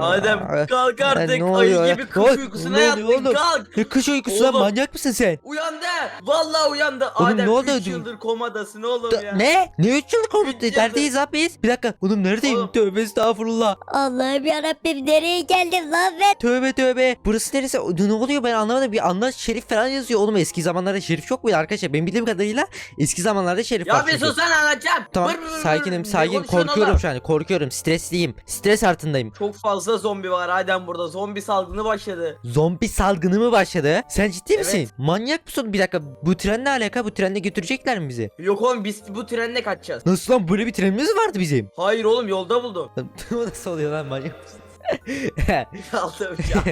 Adem kalk Ay, artık ne oluyor ayı ya? gibi Ne kış ol- uykusuna ne yattın oğlum? kalk. Ne kış uykusu lan Oğlum. manyak mısın sen? Uyandı. Vallahi uyandı. Oğlum, Adem ne oldu? 3 yıldır komadasın oğlum Da- ya. ne? Ne 3 yıllık oldu? Üç yıldır. Neredeyiz abi biz? Bir dakika. Oğlum neredeyim? Oğlum. Tövbe estağfurullah. Allah'ım yarabbim nereye geldim lan ben? Tövbe tövbe. Burası neresi? O- Ne oluyor ben anlamadım. Bir anda şerif falan yazıyor. Oğlum eski zamanlarda şerif yok muydu arkadaşlar? Benim bildiğim kadarıyla eski zamanlarda şerif var. Ya bir çünkü. susana anlatacağım. Tamam Vır vır vır. sakinim Ne sakin konuşuyorsun korkuyorum oğlum? şu an korkuyorum stresliyim stres altındayım Çok fazla zombi var Adem burada. Zombi salgını başladı. Zombi salgını mı başladı? Sen ciddi Evet. misin? Manyak mısın? Bir dakika bu tren ne alaka? Bu trenle götürecekler mi bizi? Yok oğlum biz bu trenle kaçacağız. Nasıl lan böyle bir trenimiz mi vardı bizim? Hayır oğlum yolda buldum. o nasıl oluyor lan manyak mısın? Ya.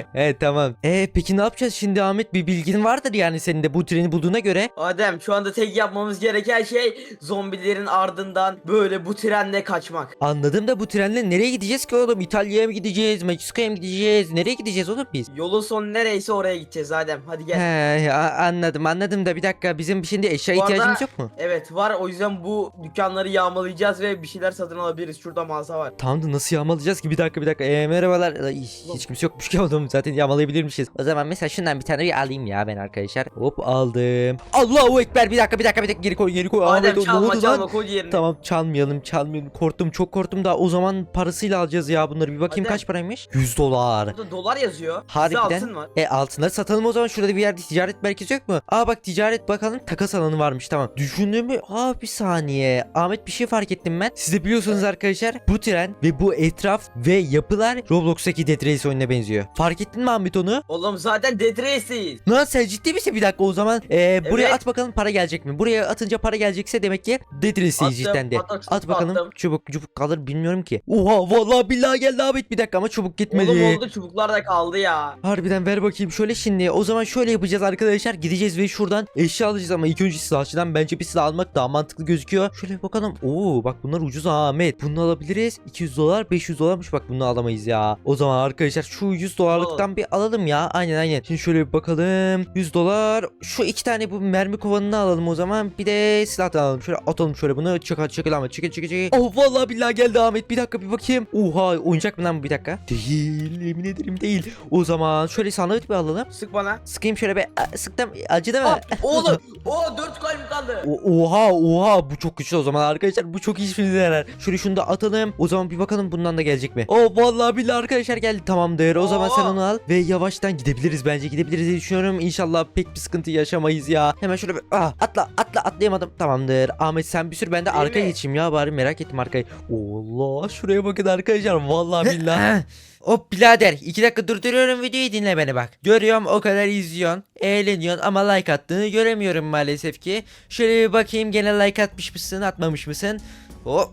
evet tamam. E peki ne yapacağız şimdi Ahmet? Bir bilgin vardır yani senin de bu treni bulduğuna göre. Adem şu anda tek yapmamız gereken şey zombilerin ardından böyle bu trenle kaçmak. Anladım da bu trenle nereye gideceğiz ki oğlum? İtalya'ya mı gideceğiz? Meksika'ya mı gideceğiz? Nereye gideceğiz oğlum biz? Yolun sonu nereyse oraya gideceğiz Adem. Hadi gel. He a- anladım anladım da bir dakika bizim şimdi eşya Bu arada- ihtiyacımız yok mu? Evet var o yüzden bu dükkanları yağmalayacağız ve bir şeyler satın alabiliriz. Şurada mağaza var. Tamam da nasıl yağmalayacağız ki? Bir dakika bir dakika. Ee, merhabalar. Ay, hiç kimse yokmuş ki oğlum. Zaten yağmalayabilirmişiz. O zaman mesela şundan bir tane bir alayım ya ben arkadaşlar. Hop aldım. Allahu Ekber. Bir dakika bir dakika bir dakika. Geri koy geri koy. Adem Ahmet, çalma çalma lan? koy yerine. Tamam çalmayalım çalmayalım. Korktum çok korktum da o zaman parasıyla alacağız ya bunları. Bir bakayım Adem. kaç paraymış? 100 dolar. Burada dolar yazıyor. Harbiden. altın var. E altınları satalım o zaman şurada bir yerde ticaret merkezi yok mu? Aa bak ticaret bakalım takas alanı varmış tamam. Düşündüğümü aa bir saniye. Ahmet bir şey fark ettim ben. Siz de biliyorsunuz arkadaşlar bu tren ve bu etraf ve yapılar Roblox'taki Dead Race oyununa benziyor. Fark ettin mi Ahmet onu? Oğlum zaten Dead Race'deyiz. Lan sen ciddi misin bir dakika o zaman e, buraya Evet. at bakalım para gelecek mi? Buraya atınca para gelecekse demek ki Dead Race'deyiz Attım, cidden de. çubuk At bakalım attım. çubuk çubuk kalır bilmiyorum ki. Oha vallahi billahi geldi Ahmet bir dakika ama çubuk gitmedi. Oğlum oldu çubuklar da kaldı ya. Harbiden ver bakayım şöyle şimdi o zaman şöyle yapacağız arkadaşlar gideceğiz ve şuradan eşya alacağız ama ilk önce silahçıdan bence bir silah almak daha mantıklı gözüküyor. Şöyle bakalım oo bak bunlar ucuz ha Ahmet bunu alabiliriz 200 dolar 500 dolarmış bak bunu alamayız ya. O zaman arkadaşlar şu 100 dolarlıktan bir alalım ya aynen aynen. Şimdi şöyle bir bakalım 100 dolar şu iki tane bu mermi kovanını alalım o zaman bir de silah da alalım şöyle atalım şöyle bunu çakal çakal ama çekil çekil çekil. Oh vallahi billahi geldi Ahmet bir dakika bir bakayım. Oha oyuncak mı lan bu bir dakika? Değil emin ederim değil. O zaman şöyle sandık bir alalım. Sık bana. Sıkayım şöyle. Aa, Sıktım. Acıdı mı? Aa, oğlum. O 4 kalbim kaldı. O- oha oha bu çok güçlü o zaman arkadaşlar bu çok iyi işimize yarar. Şöyle şunu da atalım. O zaman bir bakalım bundan da gelecek mi? Oh vallahi billahi arkadaşlar geldi tamamdır. O zaman sen Oo. onu al ve yavaştan gidebiliriz bence gidebiliriz diye düşünüyorum. İnşallah pek bir sıkıntı yaşamayız ya. Hemen şöyle bir ah, atla atla atlayamadım. Tamamdır. Ahmet sen bir sür ben de Değil arkaya mi? geçeyim ya bari merak ettim arkayı. Allah şuraya bakın arkadaşlar vallahi billahi. Hop birader iki dakika durduruyorum videoyu dinle beni bak. Görüyorum o kadar izliyorsun. Eğleniyorsun ama like attığını göremiyorum maalesef ki. Şöyle bir bakayım gene like atmış mısın atmamış mısın? Hop.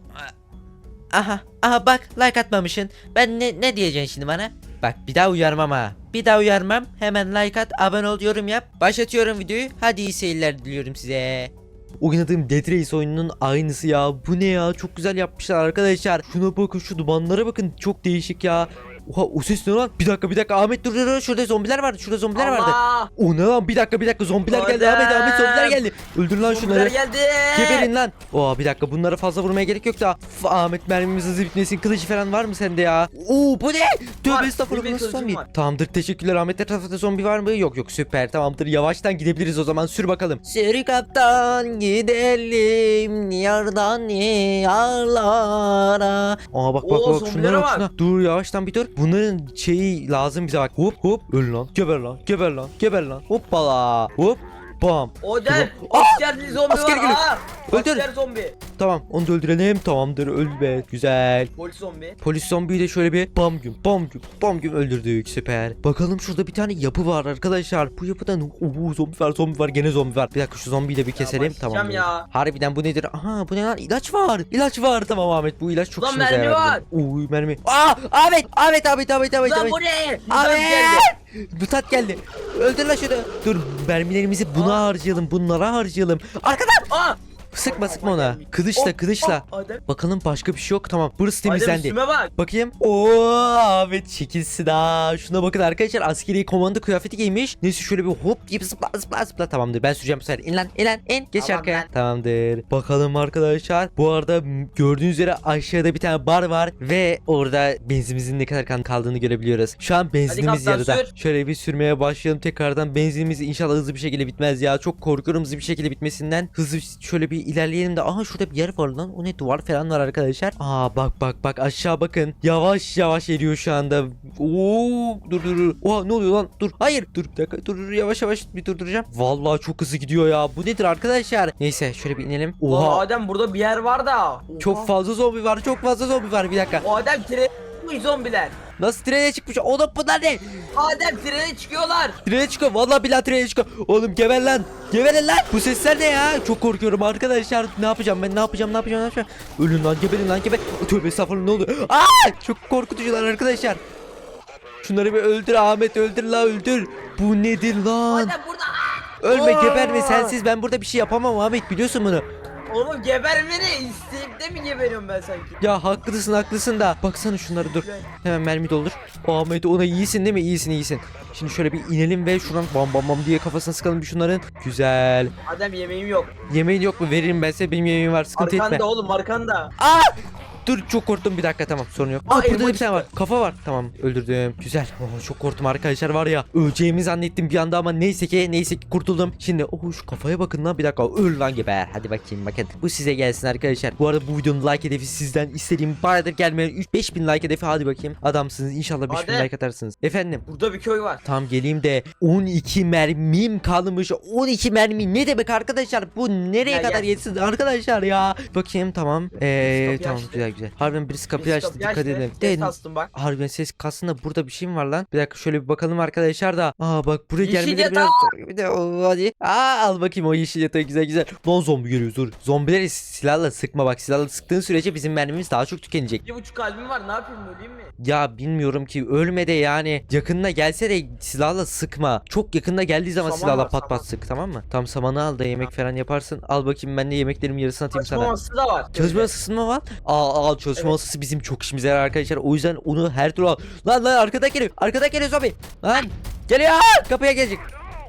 Aha aha bak like atmamışsın. Ben ne, ne diyeceksin şimdi bana? Bak bir daha uyarmam ha. Bir daha uyarmam. Hemen like at, abone ol, yorum yap. Başlatıyorum videoyu. Hadi iyi seyirler diliyorum size. Oynadığım Dead Race oyununun aynısı ya. Bu ne ya? Çok güzel yapmışlar arkadaşlar. Şuna bakın şu dumanlara bakın. Çok değişik ya. Oha o ses ne lan? Bir dakika bir dakika Ahmet dur dur dur. Şurada zombiler vardı. Şurada zombiler vardı. Allah. O ne lan? Bir dakika bir dakika zombiler geldi. Adem. Ahmet Ahmet zombiler geldi. Öldür lan Zombiler şunları. geldi. Geberin lan. Oha bir dakika bunlara fazla vurmaya gerek yok da. F- Ahmet mermimiz hızlı bitmesin. Kılıcı falan var mı sende ya? Oo bu ne? Tövbe estağfurullah nasıl zombi? var. Tamamdır teşekkürler Ahmet etrafında zombi var mı? Yok yok süper tamamdır. Yavaştan gidebiliriz o zaman sür bakalım. Sür kaptan gidelim yardan yarlara. Aa bak bak Oo, bak şunlara bak. şuna. Dur yavaştan bir dur. Bunların şeyi lazım bize bak. Hop hop öl lan. Geber lan. Geber lan. Geber lan. Hoppala. Hop. Bam. Odem. Aa, Askerli zombi asker var. geliyor. Aa, Öldür. Asker zombi. Tamam onu da öldürelim. Tamamdır öl be. Güzel. Polis zombi. Polis zombiyi de şöyle bir bam güm bam güm bam güm öldürdük süper. Bakalım şurada bir tane yapı var arkadaşlar. Bu yapıda Oo, zombi var zombi var gene zombi var. Bir dakika şu zombiyi de bir keselim başlayacağım tamam. ya. Harbiden bu nedir? Aha bu ne lan? İlaç var. İlaç var tamam Ahmet bu ilaç çok Ulan işimize mermi var. Uy mermi. Aa Ahmet Ahmet Ahmet Ahmet Ahmet. Lan Ahmet. bu ne? Ahmet. Mutat geldi. Öldür lan şunu. Dur mermilerimizi buna harcayalım bunlara harcayalım. Arkadan Aa. Sıkma sıkma ona. Kılıçla kılıçla. Adem. Bakalım başka bir şey yok. Tamam burası Adem temizlendi. üstüme bak. Bakayım. Oo Ahmet çekilsin ha. Şuna bakın arkadaşlar askeri komando kıyafeti giymiş. Neyse şöyle bir hop deyip zıpla zıpla zıpla. Tamamdır ben süreceğim bu sefer. İn lan in lan in. Geç Tamam arkaya. lan. Tamamdır. Bakalım arkadaşlar. Bu arada m, gördüğünüz üzere aşağıda bir tane bar var. Ve orada benzinimizin ne kadar kan kaldığını görebiliyoruz. Şu an benzinimiz kaptan, yarıda. sür. Şöyle bir sürmeye başlayalım tekrardan. Benzinimiz inşallah hızlı bir şekilde bitmez ya. Çok korkuyorum hızlı bir şekilde bitmesinden. Hızlı şöyle bir ilerleyelim de. Aha şurada bir yer var lan. O ne duvar falan var arkadaşlar. Aa bak bak bak aşağı bakın. Yavaş yavaş eriyor şu anda. Oo dur dur dur. Oha ne oluyor lan? Dur. Hayır. Dur bir dakika. Dur dur yavaş yavaş bir durduracağım. Vallahi çok hızlı gidiyor ya. Bu nedir arkadaşlar? Neyse şöyle bir inelim. Oha. Oha. Adem burada bir yer var da. Oha. Çok fazla zombi var. Çok fazla zombi var. Bir dakika. O Adem trene zombiler. Nasıl trene çıkmış? Oğlum bunlar ne? Adem trene çıkıyorlar. Trene çıkıyor. Vallahi billahi trene çıkıyor. Oğlum geber lan. Geberin lan. Bu sesler ne ya? Çok korkuyorum arkadaşlar. Ne yapacağım ben? Ne yapacağım? Ne yapacağım? Ne yapacağım? Ölün lan geberin lan geber. Tövbe estağfurullah ne oluyor? Aa! Çok korkutucular arkadaşlar. Şunları bir öldür Ahmet öldür la öldür. Bu nedir lan? Adem burada. Ölme geberme sensiz ben burada bir şey yapamam Ahmet biliyorsun bunu. Oğlum gebermeni isteyip de mi geberiyorum ben sanki? Ya haklısın haklısın da. Baksana şunları dur. Hemen mermi doldur. Ahmet ona iyisin değil mi? İyisin iyisin. Şimdi şöyle bir inelim ve şuradan bam bam bam diye kafasına sıkalım bir şunların. Güzel. Adem yemeğim yok. Yemeğin yok mu? Veririm ben size. Benim yemeğim var. Sıkıntı Arkanda etme. oğlum arkanda. Aa! Dur çok korktum bir dakika tamam sorun yok. Aa, Aa, burada da bir tane var. Kafa var. Tamam öldürdüm. Güzel. Oh, çok korktum arkadaşlar var ya. Öleceğimi zannettim bir anda ama neyse ki neyse ki kurtuldum. Şimdi oh şu kafaya bakın lan bir dakika. Öl lan geber. Hadi bakayım bakın. Bu size gelsin arkadaşlar. Bu arada bu videonun like hedefi sizden istediğim bayağıdır gelmeyen 3 5000 like hedefi. Hadi bakayım. Adamsınız. İnşallah 5000 Hadi. like atarsınız. Efendim. Burada bir köy var. Tam geleyim de 12 mermim kalmış. 12 mermi ne demek arkadaşlar? Bu nereye Gel, kadar gel. yetsin arkadaşlar ya? Bakayım tamam. Ee, kapıyı tamam güzel güzel. Harbiden birisi kapıyı Birisi açtı kapıyı dikkat açtı. edelim. Ses De, kastım bak. harbiden ses kalsın da burada bir şey mi var lan? Bir dakika şöyle bir bakalım arkadaşlar da. Aa bak buraya Yeşil gelmeleri biraz zor gibi de o, hadi. Aa al bakayım o yeşil yatağı güzel güzel. Lan zombi görüyoruz dur. Zombileri silahla sıkma bak silahla sıktığın sürece bizim mermimiz daha çok tükenecek. Bir buçuk kalbim var ne yapayım öleyim mi? Ya bilmiyorum ki ölme de yani yakınına gelse de silahla sıkma. Çok yakında geldiği zaman Saman silahla var, pat pat saman. sık tamam mı? Tam samanı al da yemek falan yaparsın. Al bakayım ben de yemeklerimin yarısını atayım sana. masası da var. Çalışma mı var? Aa, aa çalışma Evet. masası bizim çok işimize yarar arkadaşlar. O yüzden onu her türlü al. Lan lan arkadan geliyor. Arkadan geliyor zombi. Lan geliyor. Kapıya gelecek.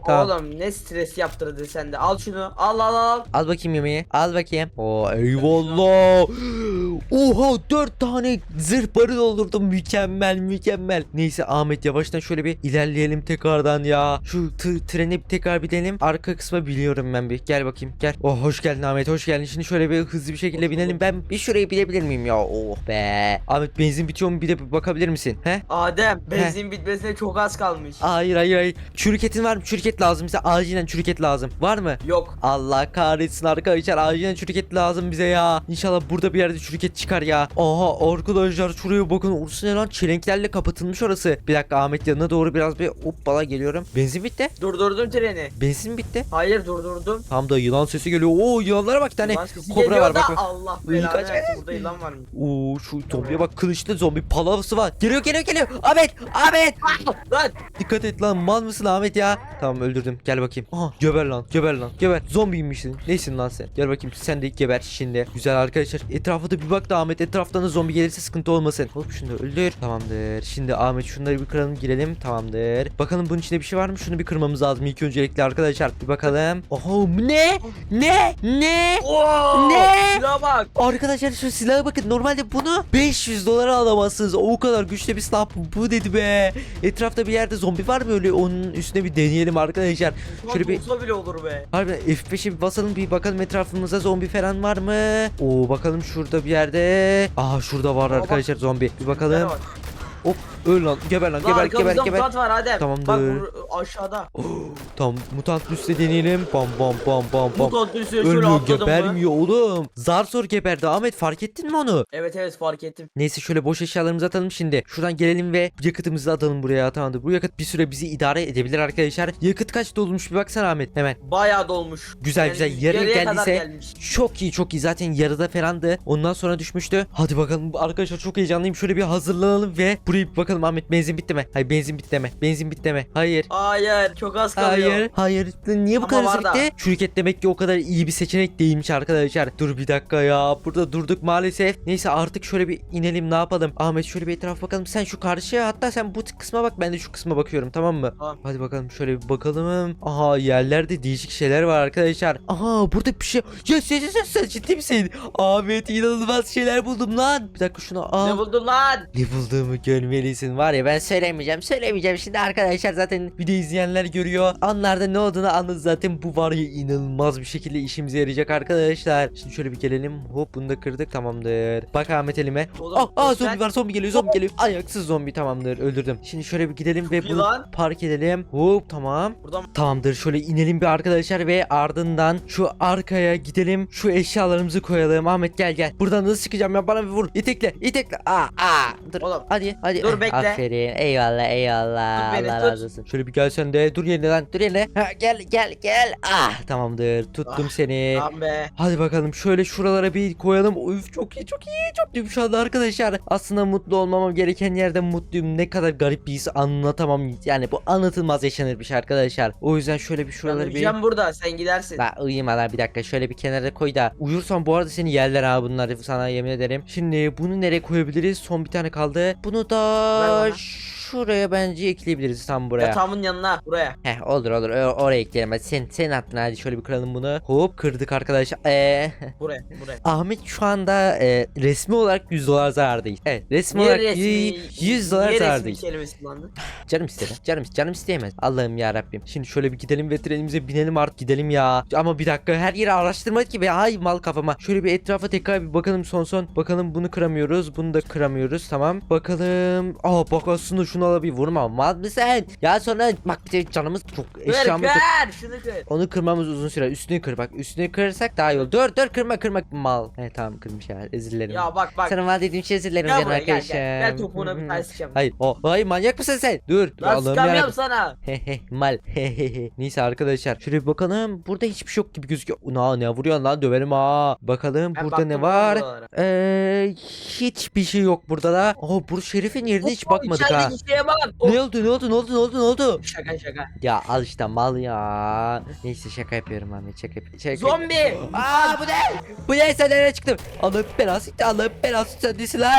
Tamam. Oğlum ne stres yaptırdı sende. Al şunu. Al al al. Al bakayım yemeği. Al bakayım. Oo eyvallah. Oha dört tane zırh barı doldurdum. Mükemmel mükemmel. Neyse Ahmet yavaştan şöyle bir ilerleyelim tekrardan ya. Şu treni tekrar bir denelim. Arka kısmı biliyorum ben bir. Gel bakayım gel. Oh hoş geldin Ahmet hoş geldin. Şimdi şöyle bir hızlı bir şekilde binelim. Ben bir şurayı bilebilir miyim ya? Oh be. Ahmet benzin bitiyor mu bir de bir bakabilir misin? He? Adem benzin bitmesine çok az kalmış. Hayır hayır hayır. Çürüketin var mı? Çürüket lazım bize. Acilen çürüket lazım. Var mı? Yok. Allah kahretsin arkadaşlar acilen çürüket lazım bize ya. İnşallah burada bir yerde çürüket çıkar ya. Aha arkadaşlar şuraya bakın. Orası ne lan? Çelenklerle kapatılmış orası. Bir dakika Ahmet yanına doğru biraz bir hoppala geliyorum. Benzin bitti. Durdurdum treni. Benzin bitti. Hayır durdurdum. Tam da yılan sesi geliyor. Oo yılanlara bak bir tane. Yılan sesi kobra geliyor var, da bak, bak. Allah Uy, belanı kaç- versin burada yılan varmış. Oo şu zombiye bak kılıçlı zombi palavası var. Geliyor geliyor geliyor. Ahmet Ahmet. Lan Dikkat et lan mal mısın Ahmet ya? Tamam öldürdüm. Gel bakayım. Aha geber lan geber lan geber. Zombiymişsin. Neysin lan sen? Gel bakayım sen de geber şimdi. Güzel arkadaşlar. Etrafa da bir bak da Ahmet. Etraftan da zombi gelirse sıkıntı olmasın. Hop şunu da öldür. Tamamdır. Şimdi Ahmet şunları bir kıralım girelim. Tamamdır. Bakalım bunun içinde bir şey var mı? Şunu bir kırmamız lazım ilk öncelikle arkadaşlar. Bir bakalım. Oha ne? Ne? Ne? Oo, Ne? Şuna bak. Arkadaşlar şu silaha bakın normalde bunu 500 dolara alamazsınız. O kadar güçlü bir silah bu, bu dedi be. Etrafta bir yerde zombi var mı öyle onun üstüne bir deneyelim arkadaşlar. Şöyle bir Olsa bile olur be. Harbiden F5'e bir basalım bir bakalım etrafımızda zombi falan var mı? Oo bakalım şurada bir yerde. Aa şurada var Aa, bak. arkadaşlar zombi. Bir bakalım. Hop öl lan geber lan geber geber geber. mutant var Adem. Tamamdır. Bak bu aşağıda. Tamam mutant üstte deneyelim. Bam bam bam bam bam. Mutant üstüne şöyle Ölmüyor atladım mı? gebermiyor oğlum. Zar zor geberdi Ahmet fark ettin mi onu? Evet evet fark ettim. Neyse şöyle boş eşyalarımızı atalım şimdi. Şuradan gelelim ve yakıtımızı atalım buraya. Tamamdır. Bu yakıt bir süre bizi idare edebilir arkadaşlar. Yakıt kaç dolmuş bir baksana Ahmet hemen. Bayağı dolmuş. Güzel güzel. Yarıya yarıya kadar geldiyse gelmiş. çok iyi çok iyi. Zaten yarıda falandı. Ondan sonra düşmüştü. Hadi bakalım arkadaşlar çok heyecanlıyım. Şöyle bir hazırlanalım ve buraya bir bakalım Ahmet benzin bitti mi? Hayır benzin bitti mi? Benzin bitti mi? Hayır. Hayır çok az kalıyor. Hayır. Hayır. Niye bu Ama kadar var hızlı da. gitti? Şirket demek ki o kadar iyi bir seçenek değilmiş arkadaşlar. Dur bir dakika ya. Burada durduk maalesef. Neyse artık şöyle bir inelim ne yapalım. Ahmet şöyle bir etraf bakalım. Sen şu karşıya hatta sen bu kısma bak ben de şu kısma bakıyorum tamam mı? Tamam. Hadi bakalım şöyle bir bakalım. Aha yerlerde değişik şeyler var arkadaşlar. Aha burada bir şey. Yes yes yes, yes sen ciddi misin? Ahmet inanılmaz şeyler buldum lan. Bir dakika şunu al. Ne buldun lan? Ne bulduğumu görmelisin var ya ben söylemeyeceğim söylemeyeceğim. Şimdi arkadaşlar zaten video izleyenler görüyor. Anlarda ne olduğunu anladı zaten. Bu var ya inanılmaz bir şekilde işimize yarayacak arkadaşlar. Şimdi şöyle bir gelelim. Hop bunu da kırdık tamamdır. Bak Ahmet elime. Oğlum, ah göster. zombi var zombi geliyor zombi geliyor. Ayaksız zombi tamamdır. Öldürdüm. Şimdi şöyle bir gidelim ve iyi bunu lan. park edelim. Hop tamam. Buradan Tamamdır şöyle inelim bir arkadaşlar ve ardından şu arkaya gidelim. Şu eşyalarımızı koyalım. Ahmet gel gel. Buradan nasıl çıkacağım ya? Bana bir vur. İtekle itekle. Aa aa. Dur. Oğlum, hadi hadi dur Eh, bekle. aferin eyvallah eyvallah Tut beni, Allah tut. razı olsun şöyle bir gel sen de dur yerine lan dur yerine ha, gel gel gel ah tamamdır tuttum Ah, seni Tamam be. Hadi bakalım şöyle şuralara bir koyalım. Üf çok iyi çok iyi çok mutluyum şu anda arkadaşlar. Aslında mutlu olmamam gereken yerde mutluyum. Ne kadar garip bir his anlatamam. Yani bu anlatılmaz yaşanır bir şey arkadaşlar. O yüzden şöyle bir Ben şuraları bir... uyuyacağım burada sen gidersin. La uyuma la bir dakika şöyle bir kenara koy da uyursan bu arada seni yerler ha bunları sana yemin ederim. Şimdi bunu nereye koyabiliriz? Son bir tane kaldı. Bunu da bana. Şuraya bence ekleyebiliriz tam buraya. Yatağımın yanına buraya. Heh olur olur O- oraya ekleyelim. Hadi sen sen attın hadi şöyle bir kıralım bunu. Hop kırdık arkadaşlar. Eee Buraya buraya. Ahmet şu anda e, resmi olarak 100 dolar zarardayız. Evet resmi olarak y- 100 dolar niye resmi zarardayız. kelimesi kullandın? Canım istedi. Canım canım isteyemez. Allah'ım ya Rabbim. Şimdi şöyle bir gidelim ve trenimize binelim artık gidelim ya. Ama bir dakika her yeri araştırmadık gibi. Ay mal kafama. Şöyle bir etrafa tekrar bir bakalım son son. Bakalım bunu kıramıyoruz. Bunu da kıramıyoruz. Tamam. Bakalım. Aa bak aslında şunu alabilir. Vurma. Mal mısın? Ya sonra bak bir de canımız çok Kır eşyamız. kır şunu kır. Onu kırmamız uzun süre. Üstünü kır bak. Üstünü kırarsak daha iyi olur. Dur dur kırma kırma mal. He tamam kırmış ya. Özür dilerim. Ya bak bak. Sana vaat ettiğim şey özür dilerim Gel canım buraya gel arkadaşım. gel. Gel topuğuna bir tane sıçacağım. Hayır. O, hayır manyak mısın sen? Dur. Lan Allah'ım sıkamıyorum yarabbim. sana. Hehe mal. Hehehe. Neyse arkadaşlar. Şöyle bir bakalım. Burada hiçbir şey yok gibi gözüküyor. Na ne vuruyorsun lan döverim ha. Bakalım Ben burada ne baktım var? buralara. Eee hiçbir şey yok burada da. Oh bu şerifin yerine hiç Oo, bakmadık ha. içerideki bak. Oh, Ne oldu ne oldu ne oldu ne oldu ne oldu? Şaka şaka. Ya al işte mal ya. Neyse şaka yapıyorum Ahmet şaka yapıyorum. Şaka Zombi. Aa bu ne? Bu ne sen nereye çıktın? Allah'ım belası Allah'ım belası sen lan?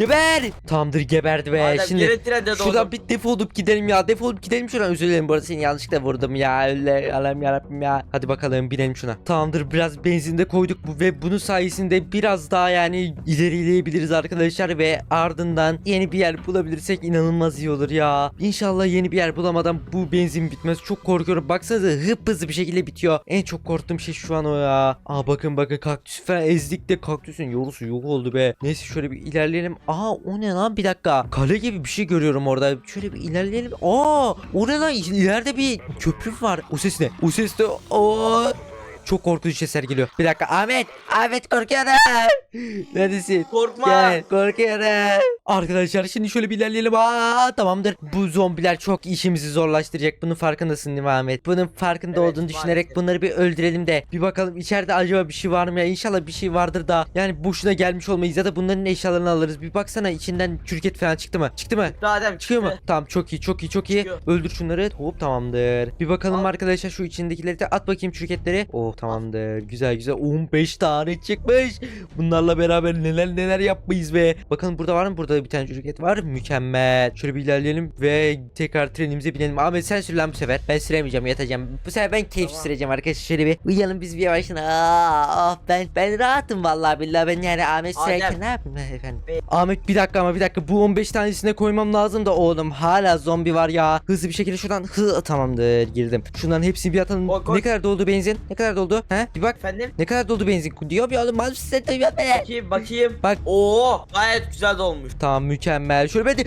Geber. Tamamdır geberdi be. Adem Şimdi geri trende şuradan doğdum. bir defolup gidelim ya. Defolup gidelim şuradan. Özür dilerim bu arada seni yanlışlıkla vurdum ya. Öyle Allah'ım yarabbim ya. Hadi bakalım binelim şuna. Tamamdır biraz benzin de koyduk bu ve bunun sayesinde biraz daha yani ilerileyebiliriz arkadaşlar ve ardından yeni bir yer bulabilirsek inanılmaz iyi olur ya. İnşallah yeni bir yer bulamadan bu benzin bitmez. Çok korkuyorum. Baksanıza hıp hızlı bir şekilde bitiyor. En çok korktuğum şey şu an o ya. Aa bakın bakın kaktüs falan ezdik de kaktüsün yorusu yok oldu be. Neyse şöyle bir ilerleyelim. Aa o ne lan bir dakika. Kale gibi bir şey görüyorum orada. Şöyle bir ilerleyelim. Aa o ne lan ileride bir köprü var. O ses ne? O ses de o çok korkunç sesler geliyor. Bir dakika Ahmet. Ahmet korkuyorum. Neredesin? Korkma. Gel korkuyorum. Arkadaşlar şimdi şöyle bir ilerleyelim. Aa tamamdır. Bu zombiler çok işimizi zorlaştıracak. Bunun farkındasın değil mi Ahmet? Bunun farkında Evet, olduğunu düşünerek maalesef. bunları bir öldürelim de. Bir bakalım içeride acaba bir şey var mı ya? İnşallah bir şey vardır da. Yani boşuna gelmiş olmayız ya da bunların eşyalarını alırız. Bir baksana içinden çürüket falan çıktı mı? Çıktı mı? Adem Çıkıyor mu? Tamam çok iyi çok iyi çok iyi. Çıkıyor. Öldür şunları. Hop tamamdır. Bir bakalım Al. arkadaşlar şu içindekileri de at bakayım çürüketleri. Oh tamamdır. Güzel güzel. 15 tane çıkmış. Bunlarla beraber neler neler yapmayız be. Bakalım burada var mı? Burada bir tane çürüket var. Mükemmel. Şöyle bir ilerleyelim ve tekrar trenimize binelim. Ahmet sen sür lan bu sefer. Ben süremeyeceğim yatacağım. Bu sefer ben keyif Tamam. süreceğim arkadaşlar. Şöyle bir uyuyalım biz bir yavaştan. Aa, oh, ben ben rahatım vallahi billahi. Ben yani Ahmet sürerken ne yapayım efendim? Be- Ahmet bir dakika ama bir dakika. Bu 15 tanesine koymam lazım da oğlum. Hala zombi var ya. Hızlı bir şekilde şuradan hı tamamdır girdim. Şundan hepsini bir atalım. Koy. Ne kadar doldu benzin? Ne kadar doldu? He? Bir bak. Efendim? Ne kadar doldu benzin? Diyor bir oğlum. Mal size duyuyor beni. Bakayım bakayım. Bak. Oo gayet güzel dolmuş. Tamam mükemmel. Şöyle ben de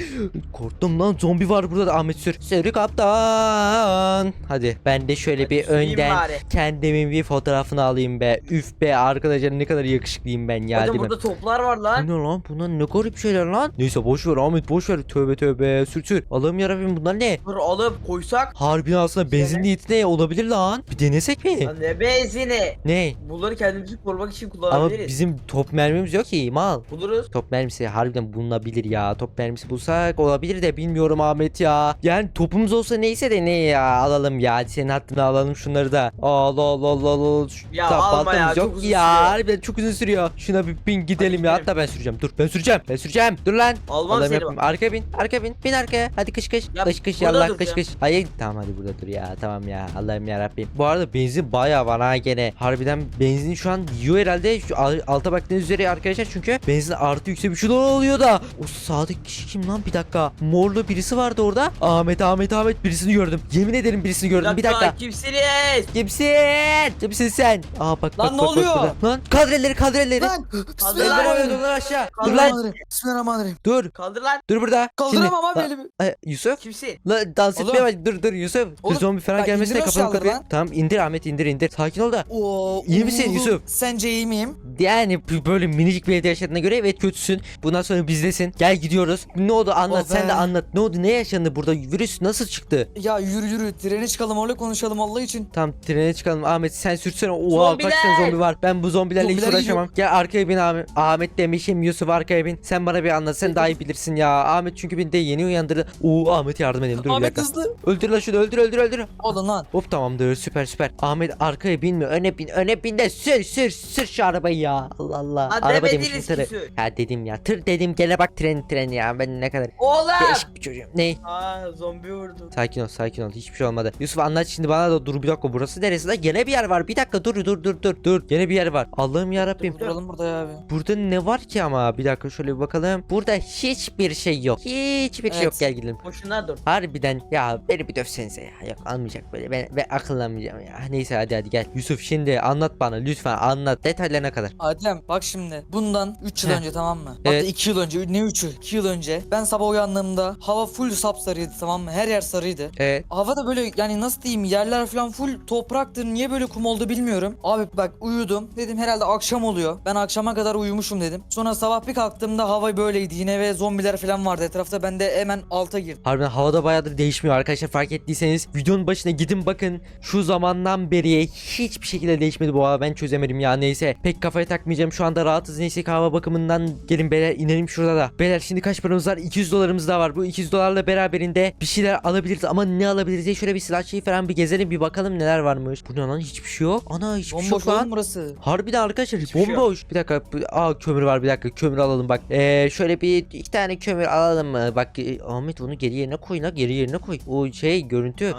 korktum lan zombi var burada da Ahmet sür. Sür kaptan. Hadi ben de şöyle bir süreyim önden bari. kendimin bir fotoğrafını alayım be. Üf be arkadaşlar ne kadar yakışıklıyım ben ya Adem değil mi? burada toplar var Bu lan. ne lan? Bunlar ne garip şeyler lan? Neyse boş ver Ahmet boş ver. Tövbe tövbe. Sür sür. Allah'ım yarabbim bunlar ne? Dur alıp koysak. Harbiden aslında benzin niyeti ne olabilir lan? Bir denesek mi? Lan ne be benzini. Ne? Bunları kendimizi korumak için Ama kullanabiliriz. bizim top mermimiz yok ki mal. Buluruz. Top mermisi harbiden bulunabilir ya. Top mermisi bulsak olabilir de bilmiyorum Ahmet ya. Yani topumuz olsa neyse de ne ya alalım ya. Hadi senin hattını alalım şunları da. Allah Allah Allah Allah. Şu Ya da alma baltamız ya, yok çok uzun ya. sürüyor. Harbiden çok uzun sürüyor. Şuna bir bin gidelim ya. gidelim. Hatta ben süreceğim. Dur ben süreceğim. Ben süreceğim. Dur lan. Almam Allah'ım seni yapayım. bak. Arka bin. Arka bin. Bin arkaya. Hadi kış kış. Ya, kış kış burada yallah dur kış ya. kış. Hayır tamam hadi burada dur ya. Tamam ya. Allah'ım ya Rabbim. Bu arada benzin bayağı var ha gene. Harbiden benzin şu an yiyor herhalde. Şu al- alta baktığınız üzere arkadaşlar çünkü benzin artı yüksek bir şeyler oluyor da. O sağdaki kişi kim lan bir dakika. Morlu birisi vardı orada. Ahmet Ahmet Ahmet birisini gördüm. Yemin ederim birisini gördüm. Bir dakika. Kimsiniz? Kimsin? Kimsin sen? Aa bak Lan bak ne bak, oluyor? bak. Lan kadreleri kadreleri. Lan! Eller Bismillahirrahmanirrahim. lan aşağı. Dur lan. Bismillahirrahmanirrahim. Bismillahirrahmanirrahim. Dur. Kaldır lan. Dur burada. Kaldıramam abi Lan- elimi. Ay, Yusuf. Kimsin? La dans Oğlum. etmeye bak. Dur dur Yusuf. Dur Oğlum, zombi falan ya gelmesine indir kapalı kapıyı. lan. Tamam indir Ahmet indir indir. Sakin ol da. Oo, İyi misin Yusuf? Sence iyi miyim? Yani böyle minicik bir evde yaşadığına göre evet kötüsün. Bundan sonra bizdesin. Gel gidiyoruz. Ne oldu anlat Oh sen de anlat. Ne oldu ne yaşandı burada? Virüs nasıl çıktı? Ya yürü yürü trene çıkalım orada konuşalım Allah için. Tam trene çıkalım. Ahmet sen sürsene. Oha Zombiler! kaç tane zombi var. Ben bu zombilerle hiç Zombiler uğraşamam. Gel arkaya bin Ahmet. Ahmet demişim Yusuf arkaya bin. Sen bana bir anlat. Sen daha iyi bilirsin ya. Ahmet çünkü beni de yeni uyandırdı. Oo Ahmet yardım edeyim. Dur bir Ahmet dakika. hızlı. Öldür lan şunu öldür öldür öldür. Olun lan. Hop tamamdır süper süper. Ahmet arkaya binme öne bin öne bin de sür sür sür şu arabayı ya. Allah Allah. Ha, Araba demediniz demişim ki tırı. sür. Ya dedim ya tır dedim gele bak tren tren ya ben ne kadar Oğlum. değişik bir çocuğum. Ne? Aa zombi vurdu. Sakin ol sakin ol hiçbir şey olmadı. Yusuf anlat şimdi bana da dur bir dakika burası neresi lan gene bir yer var bir dakika dur dur dur dur dur gene bir yer var. Allah'ım yarabbim. Duralım burada ya abi. Burada ne var ki ama bir dakika şöyle bir bakalım. Burada hiçbir şey yok. Hiçbir şey Evet. yok gel gidelim. Boşuna dur. Harbiden ya beni bir dövsenize ya. Yok almayacak böyle ben, ben akıllanmayacağım ya. Neyse hadi hadi gel. Yusuf şimdi anlat bana lütfen anlat detaylarına kadar. Adem bak şimdi bundan 3 yıl Heh. önce tamam mı? Evet. Hatta 2 yıl önce ne 3'ü 2 yıl önce ben sabah uyandığımda hava full sapsarıydı tamam mı? Her yer sarıydı. Evet. Hava da böyle yani nasıl diyeyim yerler falan full topraktır. Niye böyle kum oldu bilmiyorum. Abi bak uyudum. Dedim herhalde akşam oluyor. Ben akşama kadar uyumuşum dedim. Sonra sabah bir kalktığımda hava böyleydi yine ve zombiler falan vardı etrafta. Ben de hemen alta girdim. Harbiden havada bayağıdır değişmiyor arkadaşlar fark ettiyseniz videonun başına gidin bakın şu zamandan beri hiçbir şekilde değişmedi bu hava ben çözemedim ya neyse pek kafaya takmayacağım şu anda rahatız neyse ki hava bakımından gelin beyler inelim şurada da beyler şimdi kaç paramız var 200 dolarımız da var bu 200 dolarla beraberinde bir şeyler alabiliriz ama ne alabiliriz diye şöyle bir silah şeyi falan bir gezelim bir bakalım neler varmış bu ne lan hiçbir şey yok ana hiçbir şey Bomboş yok lan burası. Harbiden arkadaşlar Hiçbir şey yok. bomboş. bir dakika. Aa kömür var bir dakika. Kömür alalım bak. Ee, şöyle bir iki tane kömür alalım mı? Bak e, Ahmet onu geri yerine koy la geri yerine koy. O şey görüntü.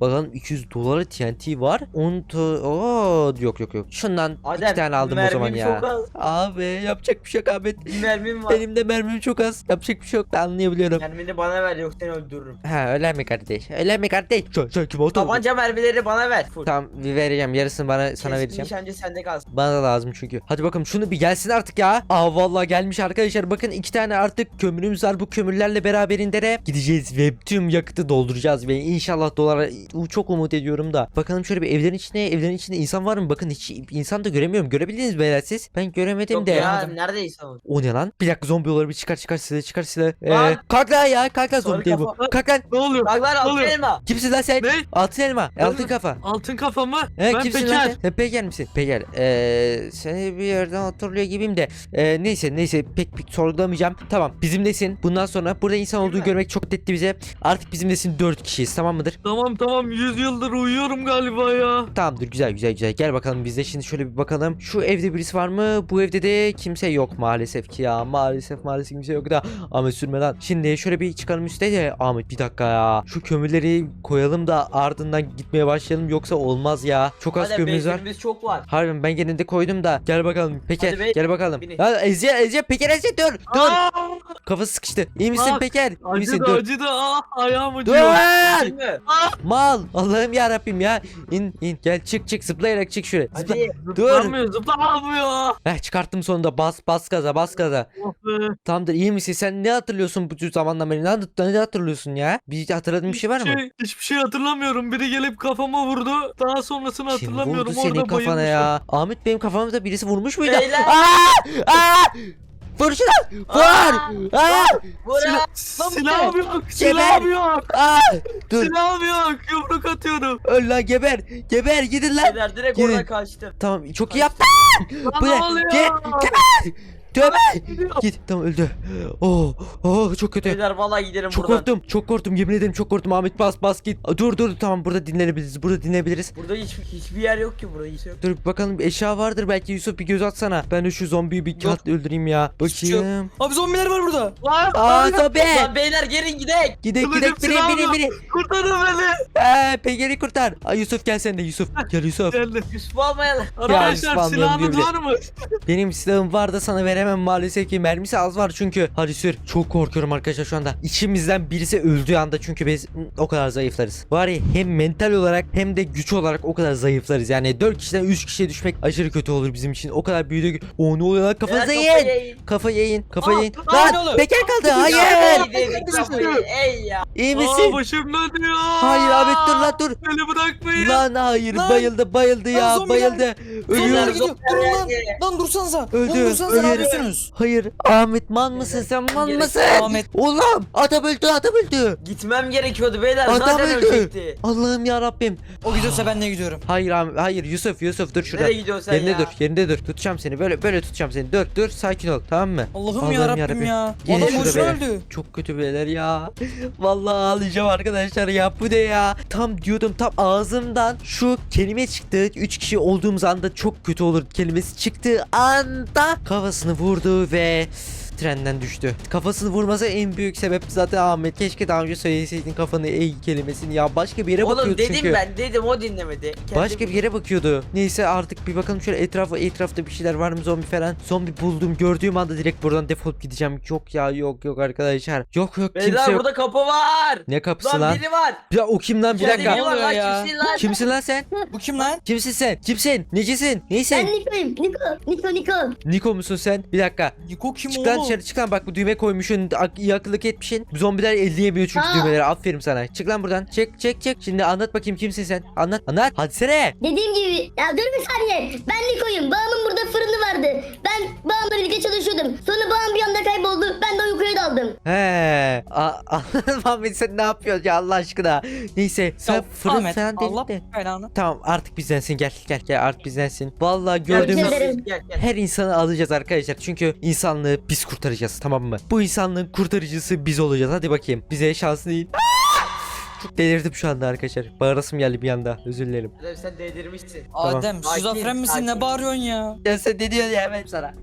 Bakalım 200 dolara TNT var. 10 to Oo yok yok yok. Şundan iki Adem, tane aldım o zaman ya. çok az. Abi yapacak bir şey yok Ahmet. Mermim var. Benim de mermim çok az. Yapacak bir şey yok. Ben anlayabiliyorum. Mermini bana ver yoksa seni öldürürüm. Ha öyle mi kardeş? Öyle mi kardeş? Sen, sen kim oldun? Tabanca mermileri bana ver. Full. Tamam bir vereceğim. Yarısını bana sana Keskin vereceğim. nişancı sende kalsın. Bana da lazım çünkü. Hadi bakalım şunu bir gelsin artık ya. Aa vallahi gelmiş arkadaşlar. Bakın iki tane artık kömürümüz var. Bu kömürlerle beraberinde de gideceğiz ve tüm yakıtı dolduracağız ve inşallah dolara çok umut ediyorum da. Bakalım şöyle bir evlerin içinde evlerin içinde insan var mı? Bakın hiç insan da göremiyorum. Görebildiniz mi beyler siz? Ben göremedim Yok de. ya Göremedim. nerede insan? O ne lan? Bir dakika zombi olur bir çıkar çıkar silah çıkar silah. Ee, Lan! kalk lan ya kalk lan zombi değil bu. kafa. Kalk lan. Ne oluyor? Bak lan altın oluyor? elma. Kimsin lan sen? Ne? Altın elma. Altın kafa. Altın kafa mı? He, ben kimsin Peker. lan sen? Sen Peker misin? Peker. Ee, seni bir yerden hatırlıyor gibiyim de. Ee, neyse neyse pek pek sorgulamayacağım. Tamam bizimlesin. Bundan sonra burada insan olduğu mi? görmek çok etti bize. Artık bizimlesin 4 kişiyiz tamam mıdır? Tamam tamam 100 yıldır uyuyorum galiba ya. Tamamdır güzel güzel güzel. Gel bakalım biz de şimdi şöyle bir bakalım. Şu evde birisi var mı? Bu evde de kimse yok maalesef ki ya. Maalesef maalesef kimse yok da. Ahmet sürme lan. Şimdi şöyle bir çıkalım üstte de. Ahmet bir dakika ya. Şu kömürleri koyalım da ardından gitmeye başlayalım. Yoksa olmaz ya. Çok az Hadi kömürümüz var. benzinimiz çok var. Harbiden ben gene de koydum da. Gel bakalım. Peker Hadi be- gel bakalım. binin. Ya Ezce Ezce Peker Ezce dur. Dur. Aa, Kafası sıkıştı. İyi misin Bak, Peker? İyi misin? acıdı Dur. acıdı. Ah ayağım Dur. acıyor. Değil mi? Mal. Allah'ım ya Rabbim ya. İn in gel çık çık zıplayarak çık şuraya. Zıpla. Hadi. Dur. Zıplamıyor zıplamıyor. Heh çıkarttım sonunda. Bas bas gaza bas gaza. Oh be. Tamamdır iyi misin? Sen ne hatırlıyorsun bu zamandan beri? Ne, hat- ne hatırlıyorsun ya? Bir hatırladığın bir şey var mı? Hiçbir şey, hiçbir şey hatırlamıyorum. Biri gelip kafama vurdu. Daha sonrasını Kim hatırlamıyorum. vurdu senin Orada kafana bayılmışım. ya? Ahmet benim kafamda birisi vurmuş muydu? Beyler. Aa! Aa! Vur şuna. Vur. Aa. Bura. Silahım yok. Silahım yok. Aa. Dur. Silahım yok. Yumruk atıyorum. Öl lan geber. Geber gidin lan. Beyler direkt Gidin. oradan kaçtım. Tamam çok iyi yaptın. Lan Bu ne oluyor? Git. Geber. Tövbe. Git. Tamam öldü. Oh. Oh çok kötü. Beyler valla gidelim Çok buradan. korktum. Çok korktum. Yemin ederim çok korktum. Ahmet bas bas git. Dur dur tamam burada dinlenebiliriz. Burada dinlenebiliriz. Burada hiç, hiçbir yer yok ki burada hiç yok. Dur bakalım eşya vardır belki Yusuf bir göz atsana. Ben de şu zombiyi bir kağıtla öldüreyim ya. Şey. Bakayım. Abi zombiler var burada. Lan. Aa tabi. Lan beyler gelin gidelim. Gidek gidek silahım binin yok. binin. Kurtarın beni. Eee pengeri kurtar. Ay Yusuf gel sen de Yusuf. Gel Yusuf. Geldi. Yusuf almayalım. Arkadaşlar Yusuf silahınız var mı? Benim silahım var da sana veremem maalesef ki mermisi az var çünkü. Hadi sür. Çok korkuyorum arkadaşlar şu anda. İçimizden birisi öldüğü anda çünkü biz o kadar zayıflarız. Var ya hem mental olarak hem de güç olarak o kadar zayıflarız. Yani 4 kişiden 3 kişiye düşmek aşırı kötü olur bizim için. O kadar büyüdü. ki- O ne oluyor lan kafanıza yiyin. kafayı yiyin. Kafa yiyin. Kafa Aa, yiyin. aa, Lan? Beker kaldı. Hayır. Ey ya. İyi Aa misin? başım dönüyor. Hayır Ahmet dur lan dur. Beni bırakmayın. Lan hayır Lan. bayıldı bayıldı ya bayıldı. Ölüyor. Durun lan. Lan dursanıza. Öldü, Lan yapıyorsunuz? Hayır Ahmet man mısın sen man Gerek- mısın? Ahmet. Oğlum adam öldü adam öldü. Gitmem gerekiyordu beyler Adam zaten öldü. ölecekti. Allah'ım ya Rabbim. O gidiyorsa ben de gidiyorum. Hayır Ahmet hayır Yusuf Yusuf dur şurada. Nereye gidiyorsun sen Yerinde ya? dur yerinde dur tutacağım seni böyle böyle tutacağım seni dur dur sakin ol tamam mı? Allah'ım Allah'ım ya Rabbim yarabbim. ya. Gelin Adam şurada boşuna beyler. öldü. Çok kötü beyler ya. Vallahi ağlayacağım arkadaşlar ya bu ne ya? Tam diyordum tam ağzımdan şu kelime çıktı. Üç kişi olduğumuz anda çok kötü olur kelimesi çıktığı anda kafasını vurdu ve trenden düştü. Kafasını vurmasa en büyük sebep zaten Ahmet. Keşke daha önce söyleseydin kafanı ey kelimesini ya. Başka bir yere Oğlum bakıyordu dedim çünkü. ben dedim o dinlemedi. Kendim- Başka bir yere bakıyordu. Neyse artık bir bakalım şöyle etrafa etrafta bir şeyler var mı zombi falan. Zombi buldum gördüğüm anda direkt buradan defolup gideceğim. Yok ya yok yok arkadaşlar. Yok yok Beyler kimse yok. burada kapı var. Ne kapısı Lan, lan? biri var. Ya o kim lan bir dakika. biri var oluyor lan ya? kimsin lan? Kimsin lan sen? Bu kim lan? Kimsin sen? Kimsin? Necisin? Ben Neysin? Niko'yum. Niko. Niko Niko. Niko musun sen? Bir dakika. Niko kim Çık lan? Dışarı çık lan bak bu düğme koymuşsun ak- iyi akıllık etmişsin. Zombiler elleyemiyor çünkü Aa. düğmeleri aferin sana. Çık lan buradan çık çık çık. Şimdi anlat bakayım kimsin sen? Anlat anlat. Hadi sene. Dediğim gibi ya dur bir saniye. Ben Niko'yum. Babamın burada fırını vardı. Ben babamla birlikte çalışıyordum. Sonra babam bir anda kayboldu. Ben de uykuya daldım. He. A- Ahmet sen ne yapıyorsun ya Allah aşkına. Neyse sen Ya, fırın Ahmet, falan Allah de. belanı. Tamam artık bizdensin gel gel gel artık bizdensin. Vallahi Gel, gördüğümüz gel, gel. her insanı alacağız arkadaşlar. Çünkü insanlığı biz kurtaracağız tamam mı? Bu insanlığın kurtarıcısı biz olacağız. Hadi bakayım. Bize şans değil. Çok delirdim şu anda arkadaşlar. Bağırasım geldi bir anda. Özür dilerim. Adem sen delirmişsin. Tamam. Adem şizofren misin ne bağırıyorsun ya? Ya sen ne diyorsun ya ben sana.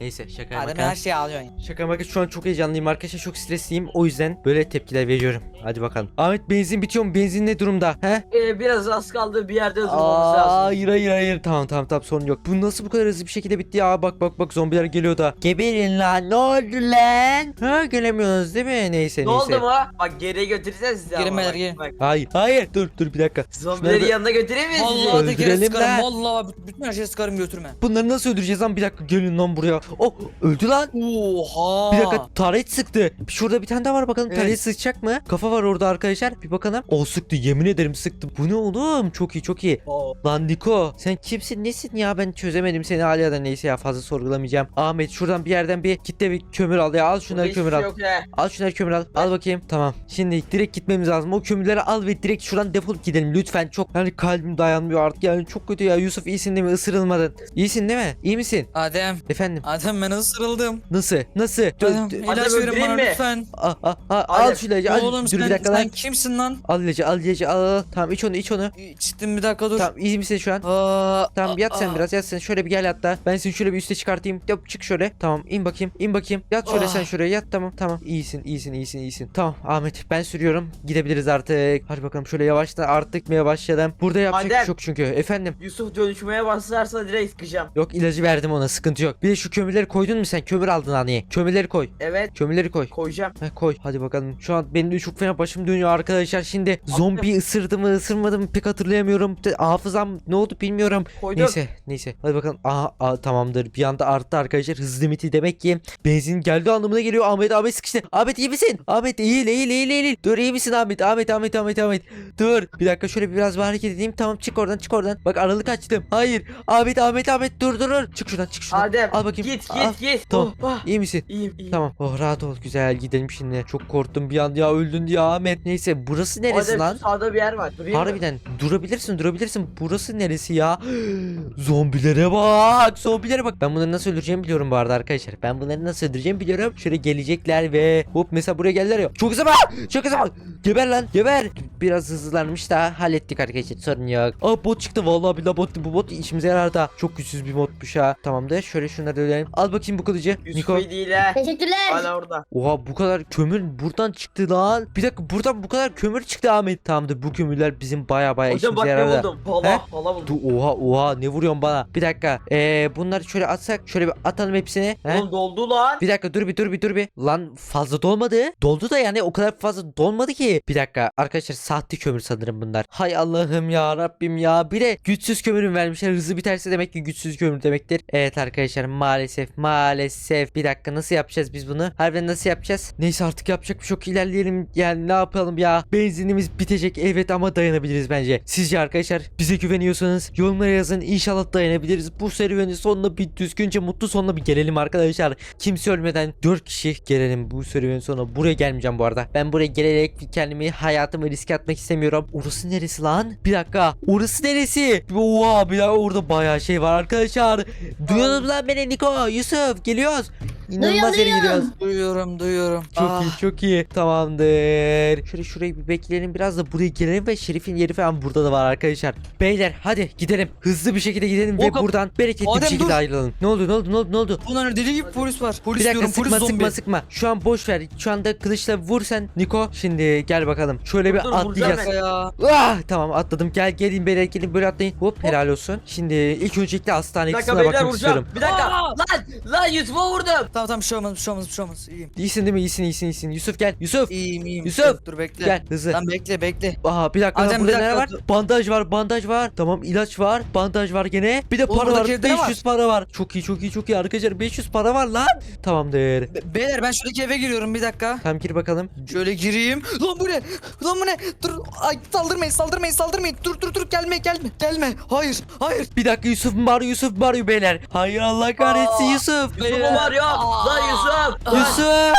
Neyse şaka Adem her şeyi alıyorsun. Şaka maka şu an çok heyecanlıyım arkadaşlar çok stresliyim o yüzden böyle tepkiler veriyorum. Hadi bakalım. Ahmet benzin bitiyor mu? Benzin ne durumda? He? Ee, biraz az kaldı bir yerde durmamız Aa, lazım. hayır hayır hayır tamam tamam tamam sorun yok. Bu nasıl bu kadar hızlı bir şekilde bitti ya bak bak bak zombiler geliyor da. Geberin lan ne oldu lan? Ha gelemiyorsunuz değil mi? Neyse Ne neyse. oldu mu? Bak geriye götüreceğiz sizi Gelin ama beyler, bak, bak. Hayır hayır dur dur bir dakika. Zombileri Şunları yanına götüreyim mi sizi? Vallahi de kere Öldürelim sıkarım. lan. Vallahi bütün her şeyi sıkarım götürme. Bunları nasıl öldüreceğiz lan bir dakika gelin lan buraya. Oh öldü lan. Oha. Bir dakika taret sıktı. Şurada bir tane daha var bakalım Evet. taret sıkacak mı? Kafa var orada arkadaşlar. Bir bakalım. O sıktı yemin ederim sıktı. Bu ne oğlum? Çok iyi çok iyi. Oo. Lan Niko sen kimsin nesin ya ben çözemedim seni hala da neyse ya fazla sorgulamayacağım. Ahmet şuradan bir yerden bir kitle bir kömür al ya al şunları kömür şey al. He. Al şunları kömür al. Al bakayım. Tamam. Şimdi direkt gitmemiz lazım. O kömürleri al ve direkt şuradan defolup gidelim lütfen. Çok yani kalbim dayanmıyor artık. Yani çok kötü ya. Yusuf iyisin değil mi? Isırılmadın. İyisin değil mi? İyi misin? Adem. Efendim. Adem ben ısırıldım. Nasıl? Nasıl? Adem dö- ilaç Adem verin bana mi? lütfen. Aa, aa, aa, al Adem, şu ilacı. Al. Oğlum Dur sen, bir dakika sen lan. kimsin lan? Al ilacı al ilacı al. Tamam iç onu iç onu. Çıktım bir dakika dur. Tamam iyi misin şu an? Aa, Tamam yat sen aa. biraz yat sen şöyle bir gel hatta ben seni şöyle bir üste çıkartayım yap çık şöyle tamam in bakayım in bakayım yat şöyle Ah. sen şuraya yat tamam tamam iyisin iyisin iyisin iyisin tamam Ahmet ben sürüyorum gidebiliriz artık hadi bakalım şöyle yavaştan artık gitmeye başlayalım burada yapacak bir Adem. şey yok çünkü efendim Yusuf dönüşmeye başlarsa direkt sıkacağım. yok ilacı verdim ona sıkıntı yok. Bir de şu kömürleri koydun mu sen? Kömür aldın hani. Kömürleri koy. Evet. Kömürleri koy. Koyacağım. Heh, koy. Hadi bakalım. Şu an benim de çok fena başım dönüyor arkadaşlar. Şimdi zombi ısırdı mı ısırmadı mı pek hatırlayamıyorum. Hafızam ne oldu bilmiyorum. Koydum. Neyse neyse. Hadi bakalım. Aha, aha, tamamdır. Bir anda arttı arkadaşlar. Hız limiti demek ki benzin geldi anlamına geliyor. Ahmet Ahmet sıkıştı. Ahmet iyi misin? Ahmet eğil eğil eğil eğil dur iyi misin Ahmet? Ahmet Ahmet Ahmet Ahmet. Dur. Bir dakika şöyle biraz bir hareket edeyim. Tamam çık oradan çık oradan. Bak aralık açtım. Hayır. Ahmet Ahmet Ahmet. Dur dur dur. Çık şuradan çık şuradan Adem Al bakayım. git Al. git git. Tamam. Oh, ah, İyi misin? İyiyim iyiyim. Tamam. Oh rahat ol. Güzel gidelim şimdi. Çok korktum bir an ya öldün ya Ahmet. Neyse burası neresi Adem lan? sağda bir yer var. Durayım mı? Harbiden durabilirsin durabilirsin. Burası neresi ya? Zombilere bak. Zombilere bak. Ben bunları nasıl öldüreceğimi biliyorum bu arada arkadaşlar. Ben bunları nasıl öldüreceğimi biliyorum. Şöyle gelecekler ve hop mesela buraya geldiler ya. Çok hızlı bak. Çok hızlı bak. Geber lan geber. Biraz hızlılarmış da hallettik arkadaşlar. Sorun yok. Aa bot çıktı. Vallahi billahi bot. Bu bot işimize yarar da. Çok güçsüz bir modmuş ha. Tamamdır. Şöyle şunları da. Al bakayım bu kılıcı. Yusuf Niko. he. Teşekkürler. Hala orada. Oha bu kadar kömür buradan çıktı lan. Bir dakika buradan bu kadar kömür çıktı Ahmet. Tamamdır bu kömürler bizim baya baya Hocam bak işimize ne yarar. da. buldum. Pala pala buldum. Du oha oha ne vuruyorsun bana? Bir dakika. Ee, bunları şöyle atsak şöyle bir atalım hepsini. He? Oğlum doldu lan. Bir dakika dur bir dur bir dur bir. Lan fazla dolmadı. Doldu da yani o kadar fazla dolmadı ki. Bir dakika arkadaşlar sahte kömür sanırım bunlar. Hay Allah'ım ya Rabbim ya. Bir de güçsüz kömürüm vermişler. Hızlı biterse demek ki güçsüz kömür demektir. Evet arkadaşlar maalesef maalesef. Bir dakika nasıl yapacağız biz bunu? Harbiden nasıl yapacağız? Neyse artık yapacak bir şey yok. ilerleyelim. Yani ne yapalım ya? Benzinimiz bitecek evet ama dayanabiliriz bence. Sizce arkadaşlar bize güveniyorsanız yorumlara yazın. İnşallah dayanabiliriz. Bu serüvenin sonuna bir düzgünce mutlu sonuna bir gelelim arkadaşlar. Kimse ölmeden 4 kişi gelelim bu serüvenin sonuna. Buraya gelmeyeceğim bu arada. Ben buraya gelerek kendimi hayatımı riske atmak istemiyorum. Orası neresi lan? Bir dakika. Orası neresi? Oha bir dakika orada bayağı şey var arkadaşlar. Duyuyorsunuz lan beni Niko, Yusuf geliyoruz. İnanılmaz yere Duyuyorum, gidiyoruz. Duyuyorum duyuyorum. Çok Ah. iyi çok iyi. Tamamdır. Şöyle şurayı bir bekleyelim biraz da buraya gelelim ve Şerif'in yeri falan burada da var arkadaşlar. Beyler hadi gidelim. Hızlı bir şekilde gidelim ve O kap- buradan bereketli Adem, bir şekilde dur. ayrılalım. Ne oldu ne oldu ne oldu ne oldu? Bunların deli gibi polis var. Polis bir dakika diyorum sıkma polis zombi. sıkma sıkma. Şu an boş ver. Şu anda kılıçla vur sen Niko. Şimdi gel bakalım. Şöyle bir Dur, dur, vuracağım atlayacağız. Ah, tamam atladım. Gel gelin beyler gelin böyle atlayın. Hop helal olsun. Şimdi ilk öncelikle hastane Bir dakika bakmak vuracağım. istiyorum. Bir dakika. Aa! Lan lan Yusuf'a vurdum. Tamam tamam bir şey olmaz bir şey olmaz bir şey olmaz. İyiyim. İyisin değil mi? İyisin iyisin iyisin. Yusuf gel. Yusuf. İyiyim iyiyim. Yusuf! Dur, dur bekle. Gel hızlı. Lan bekle bekle. Aha bir dakika lan Adem, burada bir ne var? dakika, dur. Bandaj var, bandaj var. Tamam ilaç var, bandaj var gene. Bir de Oğlum, para var. buradaki evde ne 500 para var. Çok iyi, çok iyi, çok iyi arkadaşlar. 500 para var lan. Tamamdır. Be- beyler ben şuradaki eve giriyorum bir dakika. Tamam gir bakalım. Şöyle gireyim. Lan bu ne? Lan bu ne? Dur. Ay saldırmayın saldırmayın saldırmayın. Dur dur dur gelme gelme. Gelme. Hayır hayır. Bir dakika Yusuf mu var, Yusuf mu var beyler? Hayır Allah kahretsin Aa, Yusuf. Yusuf'um var ya. Lan Yusuf. Yusuf.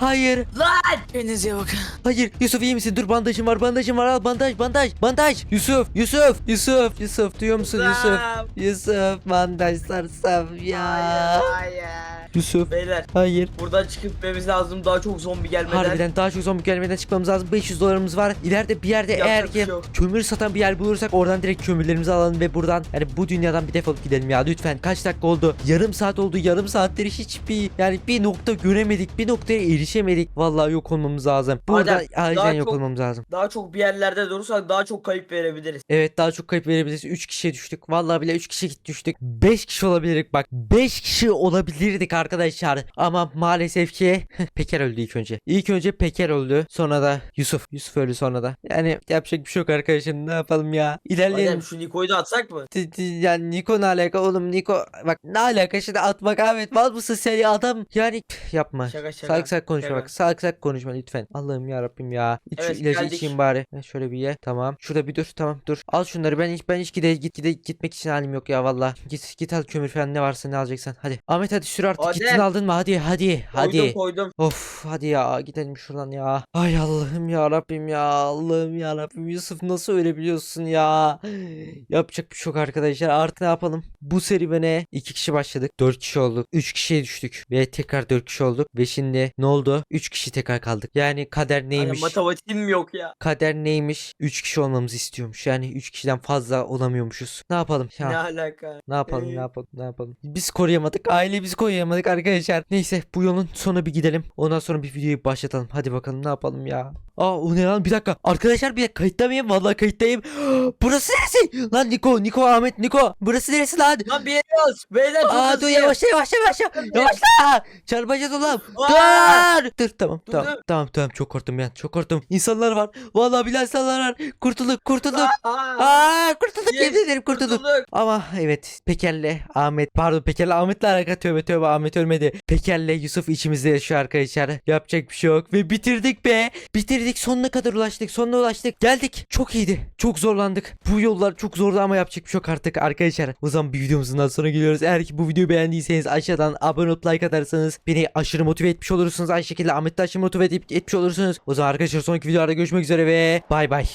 Hayır. Lan. Kendinize iyi bakın. Hayır Yusuf iyi misin? Dur bandajım var, bandajım var. Al bandaj, bandaj, bandaj. Yusuf, Yusuf, Yusuf, Yusuf. Duyuyor musun Yusuf? Yusuf bandaj sarsam ya. Hayır hayır. Yusuf. Beyler Hayır. buradan çıkıp gitmemiz lazım daha çok zombi gelmeden. Harbiden daha çok zombi gelmeden çıkmamız lazım. 500 dolarımız var. İleride bir yerde Yapacak eğer bir ki şey yok. kömür satan bir yer bulursak oradan direkt kömürlerimizi alalım ve buradan yani bu dünyadan bir defolup gidelim ya lütfen. Kaç dakika oldu? Yarım saat oldu. Yarım saatleri hiçbir yani bir nokta göremedik. Bir noktaya erişemedik. Vallahi yok olmamız lazım. Burada Adem, acilen yok çok- olmamız lazım. Daha çok bir yerlerde durursak daha çok kayıp verebiliriz. Evet daha çok kayıp verebiliriz. 3 kişiye düştük. Vallahi bile 3 kişi düştük. 5 kişi olabilirdik bak. 5 kişi olabilirdik arkadaşlar. Ama maalesef ki Peker öldü ilk önce. İlk önce Peker öldü. Sonra da Yusuf. Yusuf öldü sonra da. Yani yapacak bir şey yok arkadaşlar. Ne yapalım ya? İlerleyelim. Adem şu Niko'yu da atsak mı? Yani Niko ne alaka oğlum Niko bak ne alaka şimdi atmak Ahmet mal mısın sen ya adam yani yapma Şaka şaka. salak salak konuşma şaka. bak salak salak konuşma lütfen Allah'ım ya Rabbim ya İç Evet, ilacı geldik. içeyim bari şöyle bir ye tamam şurada bir dur tamam dur al şunları ben hiç ben hiç gide git gide gitmek için halim yok ya valla git git al kömür falan ne varsa ne alacaksan hadi Ahmet hadi sür artık Gittin aldın mı hadi hadi hadi Koydum koydum. Of hadi ya gidelim şuradan ya. Ay Allah'ım ya Rabbim ya. Allah'ım ya Rabbim Yusuf nasıl ölebiliyorsun ya? Yapacak bir şey yok arkadaşlar. Artık ne yapalım? Bu serüvene iki kişi başladık. Dört kişi olduk. Üç kişiye düştük. Ve tekrar dört kişi olduk. Ve şimdi ne oldu? Üç kişi tekrar kaldık. Yani kader Hani neymiş? matematiğim yok ya. Kader neymiş? Üç kişi olmamızı istiyormuş. Yani üç kişiden fazla olamıyormuşuz. Ne yapalım? Ya. Ne alaka? Ne yapalım Ee? ne yapalım ne yapalım. Biz koruyamadık. Aile biz koruyamadık arkadaşlar. Neyse bu yolun sonu bir gidelim. Ondan sonra bir videoyu başlatalım. Hadi bakalım ne yapalım ya. Aa o ne lan bir dakika. Arkadaşlar bir dakika kayıtta mıyım? Vallahi kayıttayım. Burası neresi? Lan Niko, Niko Ahmet, Niko. Burası neresi lan? Lan bir yere yaz. Beyler çok Aa dur hızlıyım. yavaşla yavaşla yavaşla. Yavaşla. Çarpacağız oğlum. Aa! Dur. Dur tamam Dur, tamam. dur. Tamam tamam çok korktum ben. Çok korktum. İnsanlar var. Vallahi billahi insanlar var. Kurtulduk kurtulduk. Aa! Aa kurtulduk Yes, yemin ederim kurtulduk. Kurtulduk. Ama evet Peker'le Ahmet pardon Peker'le Ahmet'le alaka tövbe tövbe Ahmet ölmedi. Peker'le Yusuf içimizde yaşıyor arkadaşlar. Yapacak bir şey yok ve bitirdik be. Bitirdik sonuna kadar ulaştık. Sonuna ulaştık. Geldik. Çok iyiydi. Çok zorlandık. Bu yollar çok zordu ama yapacak bir şey yok artık arkadaşlar. O zaman bir videomuzun daha sonra geliyoruz. Eğer ki bu videoyu beğendiyseniz aşağıdan abone olup like atarsanız beni aşırı motive etmiş olursunuz. Aynı şekilde Ahmet de aşırı motive etmiş olursunuz. O zaman arkadaşlar sonraki videolarda görüşmek üzere ve bay bay.